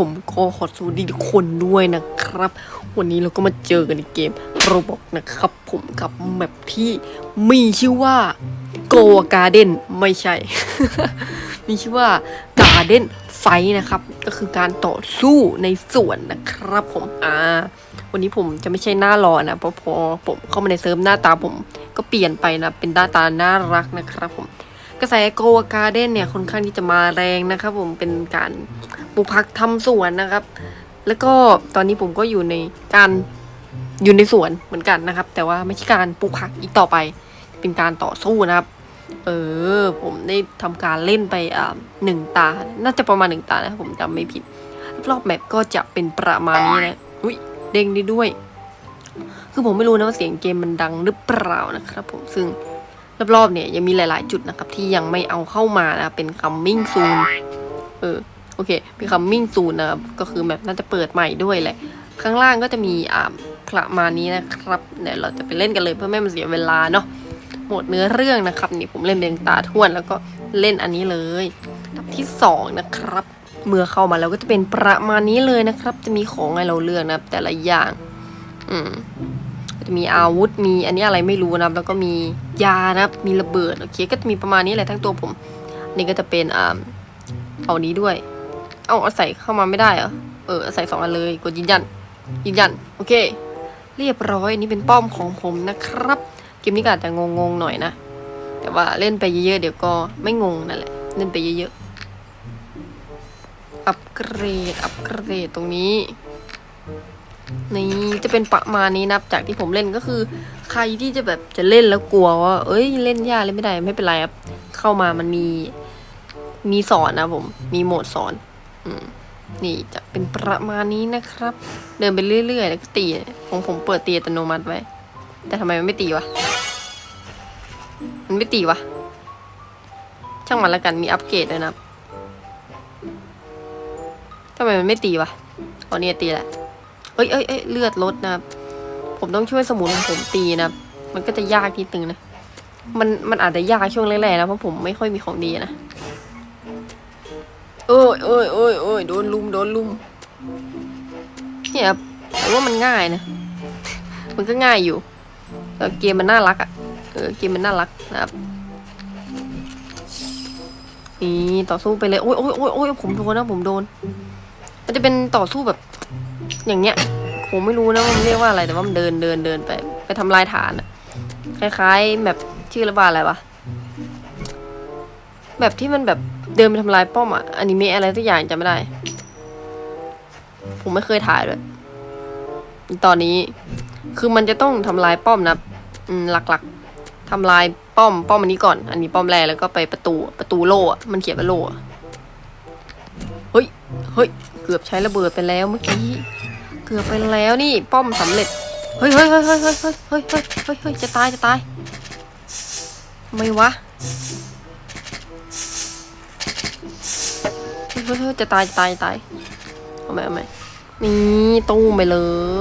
ผมก็ขอสวัสดีทุกคนด้วยนะครับ วันนี้เราก็มาเจอกันในเกมโรบอกนะครับ ผมกับแมปที่มีชื่อว่า Go Garden ไม่ใช่ มีชื่อว่า Garden Fight นะครับ ก็คือการต่อสู้ในสวนนะครับ ผมอ่าวันนี้ผมจะไม่ใช่หน้ารอนะเพราะพอผมเข้ามาในเซิร์ฟหน้าตาผม ก็เปลี่ยนไปนะเป็นหน้าตาน่ารักนะครับผม กระแสโกวาการ์เด้นเนี่ยค่อนข้างที่จะมาแรงนะครับผมเป็นการปลูกผักทำสวนนะครับ แล้วก็ตอนนี้ผมก็อยู่ในการอยู่ในสวนเหมือนกันนะครับ แต่ว่าไม่ใช่การปลูกผักอีกต่อไป เป็นการต่อสู้นะครับ เออ ผมได้ทำการเล่นไปอ่าหนึ่งตา น่าจะประมาณหนึ่งตานะผมจำไม่ผิด รอบแมปก็จะเป็นประมาณนี้นะอุ้ยเด้งได้ด้วย คือผมไม่รู้นะว่าเสียงเกมมันดังหรือเปล่านะครับ ผมซึ่ง รอบๆเนี่ยยังมีหลายๆ จุดนะครับที่ยังไม่เอาเข้ามานะเป็น coming soon เออโอเคเป็น coming soon นะก็คือแบบน่าจะเปิดใหม่ด้วยแหละข้างล่างก็จะมีอ่าประมาณนี้นะครับเดี๋ยวเราจะไปเล่นกันเลยเพื่อไม่ให้มันเสียเวลาเนาะหมดเนื้อเรื่องนะครับนี่ผมเล่นเป็นตาท่วนแล้วก็เล่นอันนี้เลยดับที่สองนะครับ เมื่อเข้ามาแล้วก็จะเป็นประมาณนี้เลยนะครับ จะมีของให้เราเลือกนะครับแต่ละอย่าง อืม มีอาวุธมีอันนี้อะไรไม่รู้นะแล้วก็มียานะครับมีระเบิดโอเคก็จะมีประมาณนี้แหละทั้งตัวผม นี่ก็จะเป็นอ่าเอานี้ด้วย เอาเอาใส่เข้ามาไม่ได้เหรอเออใส่สองอันเลยกดยืนยันยืนยันโอเค เรียบร้อยนี่เป็นป้อมของผมนะครับเกมนี้ก็อาจจะงงๆหน่อยนะแต่ว่าเล่นไปเยอะๆเดี๋ยวก็ไม่งงนั่นแหละเล่นไปเยอะๆอัปเกรดอัปเกรดตรงนี้ นี่จะเป็นประมาณนี้นะครับจากที่ผมเล่นก็คือ ใครที่จะแบบจะเล่นแล้วกลัวว่า เอ้ยเล่นยากเล่นไม่ได้ไม่เป็นไรครับ เข้ามามันมีมีสอนนะผม มีโหมดสอนอืมนี่จะเป็นประมาณนี้นะครับ เดินไปเรื่อยๆ แล้วก็ตีของผมเปิดตีอัตโนมัติไว้ แต่ทำไมมันไม่ตีวะ มันไม่ตีวะ ช่างมันล้วกันมีอัปเกรดด้วยนะทำไมมันไม่ตีวะอ๋อเนี่ยตีแหละ อ้ยเอ้ยเอ้ยเลือดลดนะครับ ผมต้องช่วยสมุนของผมตีนะครับ มันก็จะยากนิดนึงนะ มันมันอาจจะยากช่วงแรกๆนะเพราะผมไม่ค่อยมีของดีนะเอ้ยเอ้ยเอ้ยเอ้ยโดนลุมโดนลุมเนี่ยครับผมว่ามันง่ายนะ มันก็ง่ายอยู่เกมมันน่ารักอะ่ะเออเกมมันน่ารักนะครับนี่ต่อสู้ไปเลยโอ้ยโอ้ยโอ้ยโอ้ยผมโดนนะผมโดน มันจะเป็นต่อสู้แบบ อย่างเงี้ยผมไม่รู้นะว่ามันเรียกว่าอะไรแต่ว่ามันเดินเดินเดินไป ไปทำลายฐานอะคล้ายๆแบบชื่อระบาดอะไรวะแบบที่มันแบบเดินไปทำลายป้อมอะอนิเมะอะไรสักอย่างจำไม่ได้ ผมไม่เคยถ่ายด้วยตอนนี้ คือมันจะต้องทำลายป้อมนะหลักๆทำลายป้อมป้อมอันนี้ก่อน อันนี้ป้อมแรกแล้วก็ไปประตูประตูโล่ะมันเขียนว่าโล่ะเฮ้ยเฮ้ยเกือบใช้ระเบิดไปแล้วเมื่อกี้ กือบไปแล้วนี่ป้อมสำเร็จ เฮ้ยเฮ้ยเฮ้ยเฮ้ยเฮ้ยเฮ้ยเฮ้ยเฮ้ยเฮ้ยจะตายจะตายไม่วะเฮ้ยเฮ้ยเฮ้ยจะตายจะตายจะตายเอาไหมเอาไหมนี่ตู้ไปเล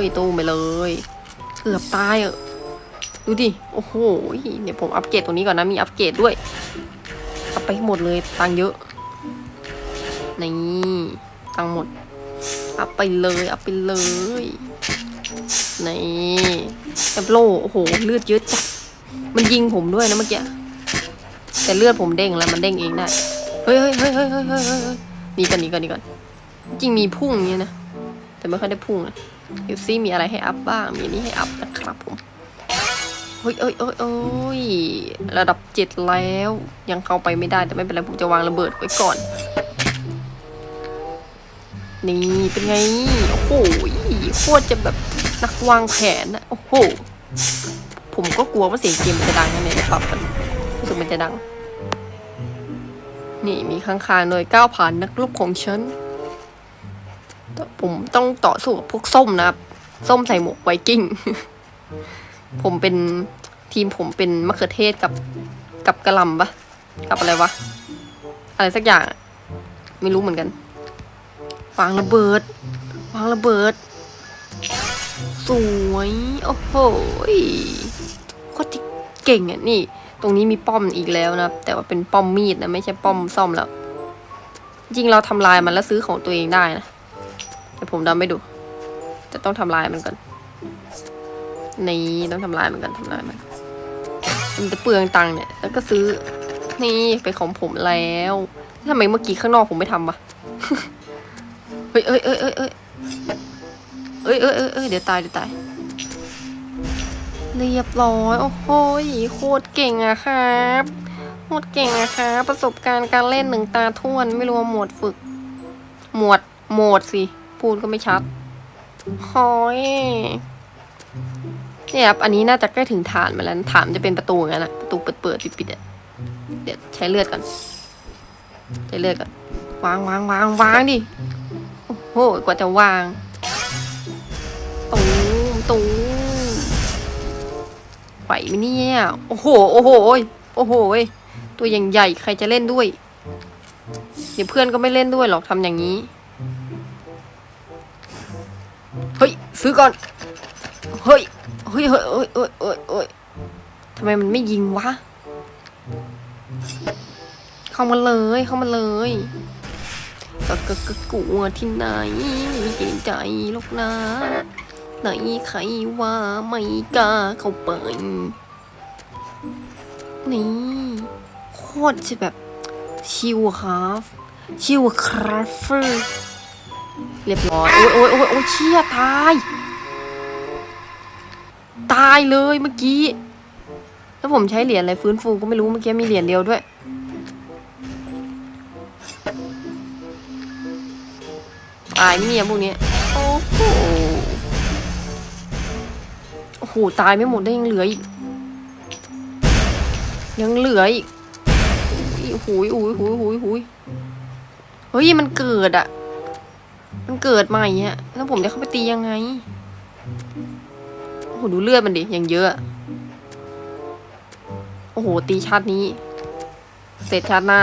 ยตู้ไปเลย เกือบตายเออดูดิ โอ้โห เดี๋ยวผมอัปเกรดตรงนี้ก่อนนะ มีอัปเกรดด้วยเอาไปหมดเลย ตังเยอะ นี่ ตังหมด เอาไปเลยเอาไปเลยนี่แอปโลโอ้โหเลือดเยอะจัดมันยิงผมด้วยนะเมื่อกี้แต่เลือดผมเด้งแล้วมันเด้งเองได้เฮ้ยเฮ้ยเฮ้ยเฮ้ยเฮ้ยเฮ้ยเฮ้ยนี่ก่อนนี่ก่อนนี่ก่อนจริงมีพุ่งอย่างนี้ยนะแต่ไม่ค่อยได้พุ่งนะเดี๋ยวซี่มีอะไรให้อัพบ้างมีนี่ให้อัพนะครับผมเฮ้ยเอ้ยเอ้ยเอ้ยระดับเจ็ดแล้ว ยังเข้าไปไม่ได้แต่ไม่เป็นไรผมจะวางระเบิดไว้ก่อน นี่เป็นไง โอ้โหโคตรจะแบบนักวางแผนนะโอ้โห ผมก็กลัวว่าเสียงเกมมันจะดังนะเนี่ยปรับมันรู้สึกมันจะดัง นี่มีข้างๆหน่วยก้าวผ่านนักรบของฉันผมต้องต่อสู้กับพวกส้มนะครับ ส้มใส่หมวกไวกิ้ง ผมเป็นทีมผมเป็นมะเขือเทศกับกับกระลำปะกับอะไรวะ อะไรสักอย่าง ไม่รู้เหมือนกัน วางระเบิด วางระเบิด สวย โอ้โหโคตรเก่งอะนี่ ตรงนี้มีป้อมอีกแล้วนะ แต่ว่าเป็นป้อมมีดนะ ไม่ใช่ป้อมซ่อมแล้ว จริงเราทำลายมันแล้วซื้อของตัวเองได้นะ แต่ผมดำไม่ดู จะต้องทำลายมันก่อน นี่ต้องทำลายมันก่อนทำลายมัน มันจะเปลืองตังค์เนี่ย แล้วก็ซื้อ นี่เป็นของผมแล้วทำไมเมื่อกี้ข้างนอกผมไม่ทำวะ เฮ้ยเอ้ยเอ้ยเอ้ยเอ้ยเอ้ยเอ้ยเอ้ยเดี๋ยวตายเดี๋ยวตายเรียบร้อยโอ้โหโคตรเก่งอะครับโคตรเก่งอะครับประสบการณ์การเล่นหนึ่งตาท่วนไม่รู้ว่มหมดฝึก หมดโหมดสิพูดก็ไม่ชัดหอยเนี่ยครับอันนี้น่าจะใกล้ถึงฐานมาแล้วฐานจะเป็นประตูงั้นอะประตูเปิดเปิดปิดปิดเดี๋ยวใช้เลือดก่อนใช้เลือดก่อนวางวางวางวางดิ โหกว่าจะวาง ตูมตูมไหวไหมเนี่ย โอ้โห โอ้โห โอ้โห ตัวอย่างใหญ่ใครจะเล่นด้วย เดี๋ยวเพื่อนก็ไม่เล่นด้วยหรอกทำอย่างนี้ เฮ้ย ซื้อก่อน เฮ้ย เฮ้ยเฮ้ยเฮ้ยเฮ้ยเฮ้ยทำไมมันไม่ยิงวะ เข้ามาเลย เข้ามาเลย ก็ก็ก็กลัวที่ไหนไม่เกรงใจหรอกนะไหนใครว่าไม่กล้าเข้าไปนี่โคตรจะแบบชิวครับชิวครับเรียบร้อยโอ้ยโอ้ยโอ้ยโอ้ยเชี่ยตาย ตายเลยเมื่อกี้ แล้วผมใช้เหรียญอะไรฟื้นฟูก็ไม่รู้เมื่อกี้มีเหรียญเดียวด้วย ตายไมเนี่ยพวกนี้โอ้โหโอ้โหตายไม่หมดได้ยังเหลืออีก ยังเหลืออีกโอ้โหโอ้โหโอ้โหโอ้โหเฮ้ยมันเกิดอะมันเกิดใหม่อะแล้วผมจะเข้าไปตียังไงโอ้โหดูเลือดมันดิย่างเยอะอะโอ้โหตีชาตินี้ เสร็จชาติหน้า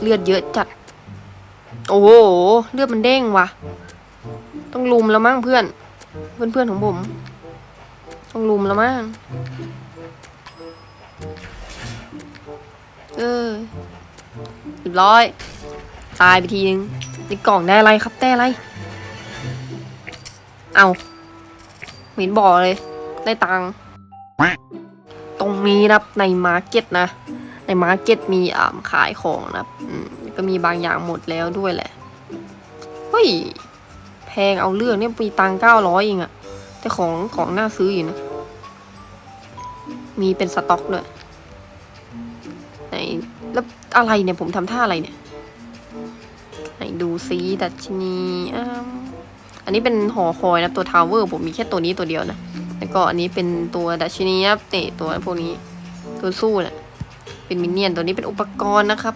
เลือดเยอะจัด โอ้โห เลือดมันเด้งว่ะ ต้องลุมแล้วมั้งเพื่อน เพื่อนเพื่อนของผม ต้องลุมแล้วมั้ง เออเรียบร้อย ตายไปทีนึงในกล่องได้อะไรครับได้อะไร เอาเหม็นบอกเลย ได้ตังตรงนี้นะในมาร์เก็ตนะ ในมาร์เก็ตมีอ่าขายของนะอืมก็มีบางอย่างหมดแล้วด้วยแหละ เฮ้ย แพงเอาเรื่องเนี่ยมีตังเก้าร้อยเองอะแต่ของของน่าซื้ออยู่นะ มีเป็นสต็อกด้วยไหนแล้วอะไรเนี่ยผมทำท่าอะไรเนี่ย ไหนดูซิดัชนีอ่าอันนี้เป็นหอคอยนะตัวทาวเวอร์ผมมีแค่ตัวนี้ตัวเดียวนะ แล้วก็อันนี้เป็นตัวดัชนีครับนี่ตัวพวกนี้ ตัวสู้น่ะ เป็นมินเนี่ยนตัวนี้เป็นอุปกรณ์นะครับ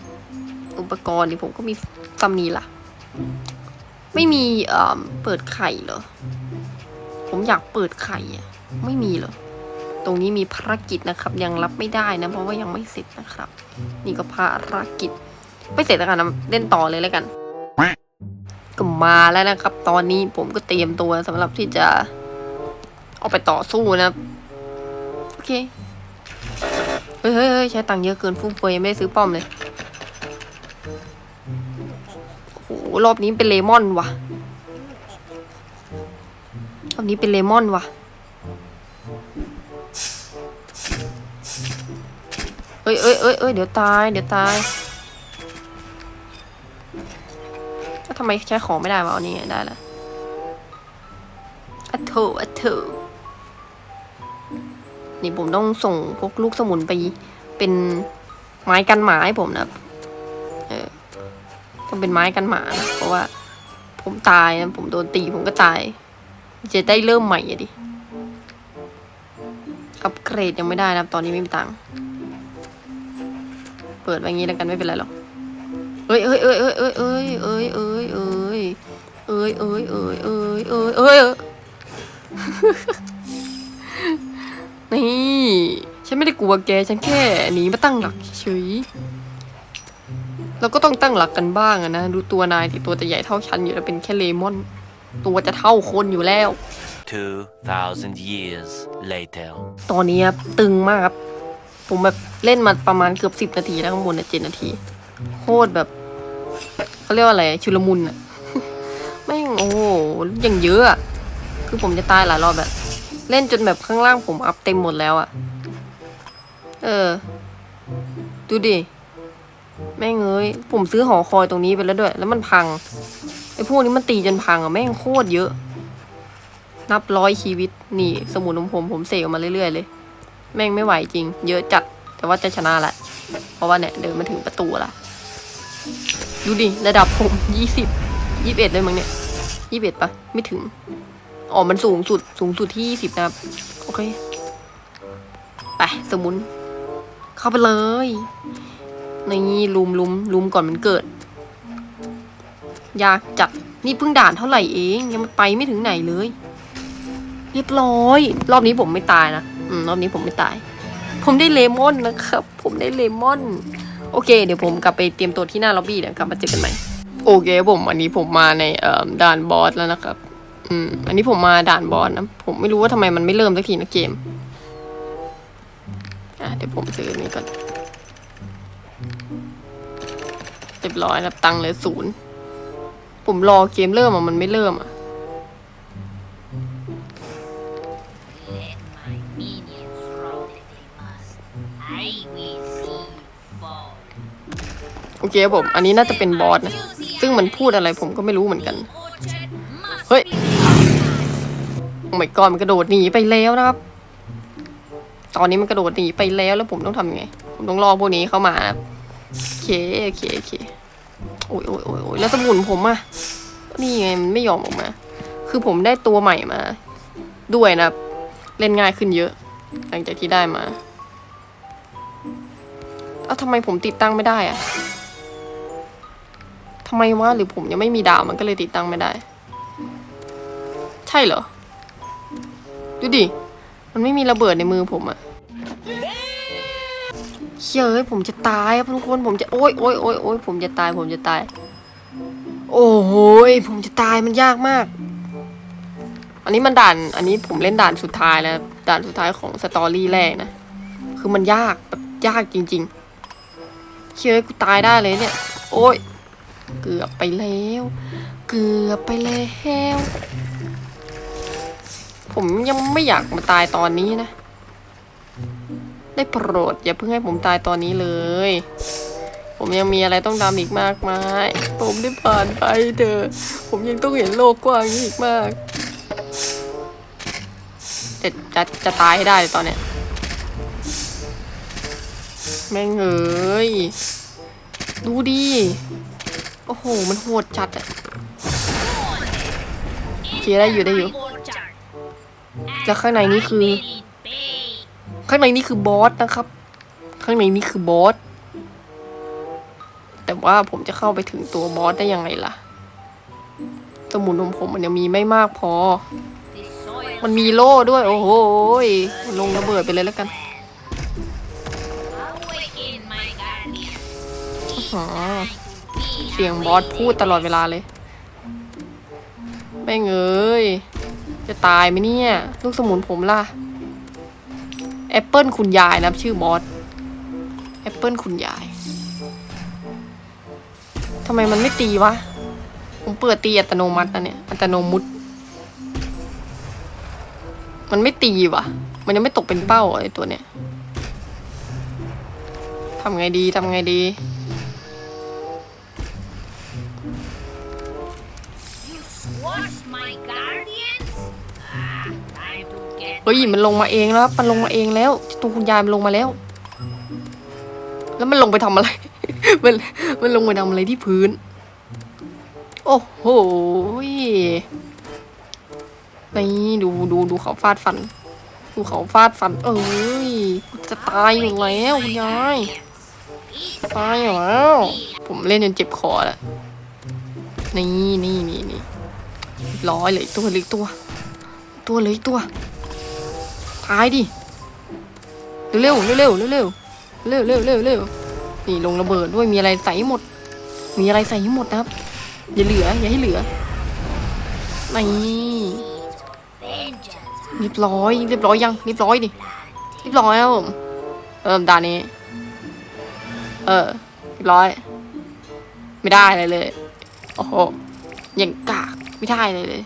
อุปกรณ์นี่ผมก็มีซัมนี้ล่ะ ไม่มีเอ่อเปิดไข่เหรอ ผมอยากเปิดไข่อะไม่มีเหรอ ตรงนี้มีภารกิจนะครับ ยังรับไม่ได้นะ เพราะว่ายังไม่เสร็จนะครับ นี่ก็ภารกิจ ไม่เสร็จแล้วกันนะเล่นต่อเลยแล้วกันก็มาแล้วนะครับ ตอนนี้ผมก็เตรียมตัวสำหรับที่จะ เอาไปต่อสู้นะครับ โอเค ฮ้ยเฮ้ยเฮ้ยใช้ตังค์เยอะเกินฟุ่มเฟือยยังไม่ได้ซื้อป้อมเลยโอ้โหรอบนี้เป็นเลมอนว่ะรอบนี้เป็นเลมอนว่ะ เอ้ยเอ้ยเอ้ยเอ้ยเดี๋ยวตาย เดี๋ยวตายแล้วทำไมใช้ของไม่ได้วะเอานี่ได้แล้วอัดโถอัดโถ นี่ผมต้องส่งพวกลูกสมุนไปเป็นไม้กันหมาให้ผมนะเออต้องเป็นไม้กันหมานะเพราะว่า ผมตายนะผมโดนตีผมก็ตาย จะได้เริ่มใหม่อะดิอัปเกรดยังไม่ได้นะตอนนี้ไม่มีตังค์เปิดไว้งี้แล้วกันไม่เป็นไรหรอกเอ้ยเอ้ยเอ้ยเอ้ยเอ้ยเอ้ยเอ้ยเอ้ยเอ้ยเอ้ยเอ้ยเอ้ยเอ้ยเอ้ยเอ้ย นี่ฉันไม่ได้กลัวแกฉันแค่หนีมาตั้งหลักเฉยเราก็ต้องตั้งหลักกันบ้างอะนะดูตัวนายที่ตัวจะใหญ่เท่าฉันอยู่แล้วเป็นแค่เลมอน ตัวจะเท่าคนอยู่แล้ว 2,000 years later. ตอนนี้ครับตึงมากครับผมแบบเล่นมาประมาณเกือบสิบนาทีแล้วข้างบนเนี่ยเจ็ดนาทีโคตรแบบเขาเรียกว่าอะไรชุลมุนอะแม่งโอ้โหอย่างเยอะอะ คือผมจะตายหลายรอบแบบ เล่นจนแบบข้างล่างผมอัพเต็มหมดแล้วอะเออ ดูดิ แม่งเอ้ย ผมซื้อหอคอยตรงนี้ไปแล้วด้วย แล้วมันพัง ไอ้พวกนี้มันตีจนพังอะแม่งโคตรเยอะ นับร้อยชีวิต นี่ สมุนของผมผมเสกออกมาเรื่อยๆเลย แม่งไม่ไหวจริง เยอะจัด แต่ว่าจะชนะแหละ เพราะว่าเนี่ย เดินมาถึงประตูละ ดูดิ ระดับผมยี่สิบยี่สิบเอ็ดเลยมั้งเนี่ยยี่สิบเอ็ดปะไม่ถึง อ๋อ มันสูงสุด สูงสุดที่ยี่สิบนะครับ โอเค ไป สมุน เข้าไปเลย นี่ลุมลุมลุมก่อนมันเกิดยากจัด นี่เพิ่งด่านเท่าไหร่เอง ยังไปไม่ถึงไหนเลย เรียบร้อย รอบนี้ผมไม่ตายนะ อืม รอบนี้ผมไม่ตาย ผมได้เลมอนนะครับ ผมได้เลมอน โอเค เดี๋ยวผมกลับไปเตรียมตัวที่หน้าล็อบบี้เดี๋ยวกลับมาเจอกันใหม่ โอเคผมอันนี้ผมมาในด่านบอสแล้วนะครับ อืม อันนี้ผมมาด่านบอสนะ ผมไม่รู้ว่าทำไมมันไม่เริ่มสักทีนะเกม อะเดี๋ยวผมซื้อนี้ก่อน เรียบร้อยนับตังเลยศูนย์ ผมรอเกมเริ่มอะ มันไม่เริ่มอะ โอเคครับผม อันนี้น่าจะเป็นบอสนะ ซึ่งมันพูดอะไรผมก็ไม่รู้เหมือนกัน โอ้ my god มันกระโดดหนีไปแล้วนะครับ ตอนนี้มันกระโดดหนีไปแล้วแล้วผมต้องทำยังไง ผมต้องรอพวกนี้เข้ามานะโอเคโอเคโอเคโอ้ยโอ้ยโอ้ยโอ้ยแล้วสมุนผมอะนี่ไงมันไม่ยอมออกมา คือผมได้ตัวใหม่มา ด้วยนะเล่นง่ายขึ้นเยอะ หลังจากที่ได้มาเอ้าทำไมผมติดตั้งไม่ได้อะทำไมวะหรือผมยังไม่มีดาวมันก็เลยติดตั้งไม่ได้ ใช่เหรอ ดูดิ มันไม่มีระเบิดในมือผมอะเชื่ยเอผมจะตายครับทุกคนผมจะโอ๊ยโอ๊ยโอ๊ยโอ๊ยผมจะตายผมจะตาย โอ้โหยผมจะตายมันยากมาก อันนี้มันด่าน อันนี้ผมเล่นด่านสุดท้ายแล้วด่านสุดท้ายของสตอรี่แรกนะ คือมันยากแบบยากจริง ๆ เชื่ยเอยกูตายได้เลยเนี่ย โอ๊ยเกือบไปแล้ว เกือบไปแล้ว ผมยังไม่อยากมาตายตอนนี้นะ ได้โปรดอย่าเพิ่งให้ผมตายตอนนี้เลย ผมยังมีอะไรต้องทำอีกมากมาย ผมได้ผ่านไปเถอะ ผมยังต้องเห็นโลกกว้างอีกมากจะจะจะตายให้ได้ตอนเนี้ย แม่งเอ้ย ดูดิ โอ้โห มันโหดจัดอะโอเคได้อยู่ได้อยู่ แล้วข้างในนี่คือ ข้างในนี่คือบอสนะครับ ข้างในนี่คือบอส แต่ว่าผมจะเข้าไปถึงตัวบอสได้ยังไงล่ะ สมุนของผมมันยังมีไม่มากพอ มันมีโล่ด้วย โอ้โหลงระเบิดไปเลยแล้วกันเสียงบอสพูดตลอดเวลาเลยแม่เอ้ย จะตายไหมเนี่ย ลูกสมุนผมล่ะ แอปเปิลคุณยายนะชื่อบอส แอปเปิลคุณยาย ทำไมมันไม่ตีวะ ผมเปิดตีอัตโนมัตินะเนี่ย อัตโนมุตมันไม่ตีวะมันยังไม่ตกเป็นเป้าไอ้ตัวเนี้ยทำไงดีทำไงดี เฮ้ยมันลงมาเองแล้วมันลงมาเองแล้วตัวคุณยายมันลงมาแล้ว แล้วมันลงไปทำอะไร มันมันลงไปทำอะไรที่พื้น โอ้โหนี่ดูดูดูเขาฟาดฟัน ดูเขาฟาดฟัน เอ้ยจะตายอยู่แล้วคุณยายตายอยู่แล้วผมเล่นจนเจ็บคอแล้วนี่นี่นี่นี่ร้อยเลยตัวเลยตัว ตัวเลยตัว ตายดิ เร็วๆเร็วเร็วเร็วเร็วเร็วเร็วนี่ลงระเบิดด้วยมีอะไรใส่หมด มีอะไรใส่หมดนะครับ อย่าเหลือ อย่าให้เหลือนี่เรียบร้อยเรียบร้อยยังเรียบร้อยดิเรียบร้อยแล้วผมเริ่มด่านนี้ เออเรียบร้อย ไม่ได้เลยเลยโอ้โหยังกากไม่ได้เลยเลย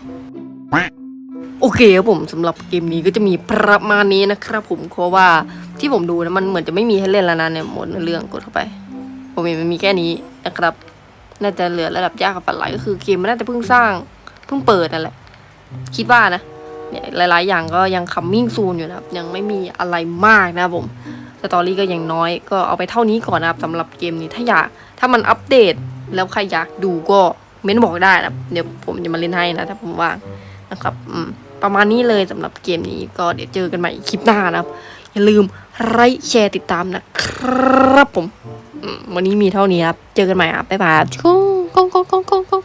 โอเคครับผมสำหรับเกมนี้ก็จะมีประมาณนี้นะครับผมเพราะว่าที่ผมดูนะมันเหมือนจะไม่มีให้เล่นแล้วนะเนี่ยหมดเรื่องกดเข้าไป ผมเห็นมันมีแค่นี้นะครับ น่าจะเหลือระดับยากกับฝันไหลก็คือเกมมันน่าจะเพิ่งสร้างเพิ่งเปิดนั่นแหละ คิดว่านะเนี่ยหลาย ๆ อย่างก็ยังคัมมิ่งซูนอยู่นะครับ ยังไม่มีอะไรมากนะผมสตอรี่ก็ยังน้อยก็เอาไปเท่านี้ก่อนนะครับสำหรับเกมนี้ถ้าอยากถ้ามันอัปเดตแล้วใครอยากดูก็เม้นบอกได้นะเดี๋ยวผมจะมาเล่นให้นะถ้าผมว่างนะครับ อืม ประมาณนี้เลยสำหรับเกมนี้ก็เดี๋ยวเจอกันใหม่คลิปหน้านะครับ อย่าลืมไลค์แชร์ติดตามนะครับผม วันนี้มีเท่านี้ครับ เจอกันใหม่ครับบ๊ายบายกงก้องก้องก้องก้องก้อง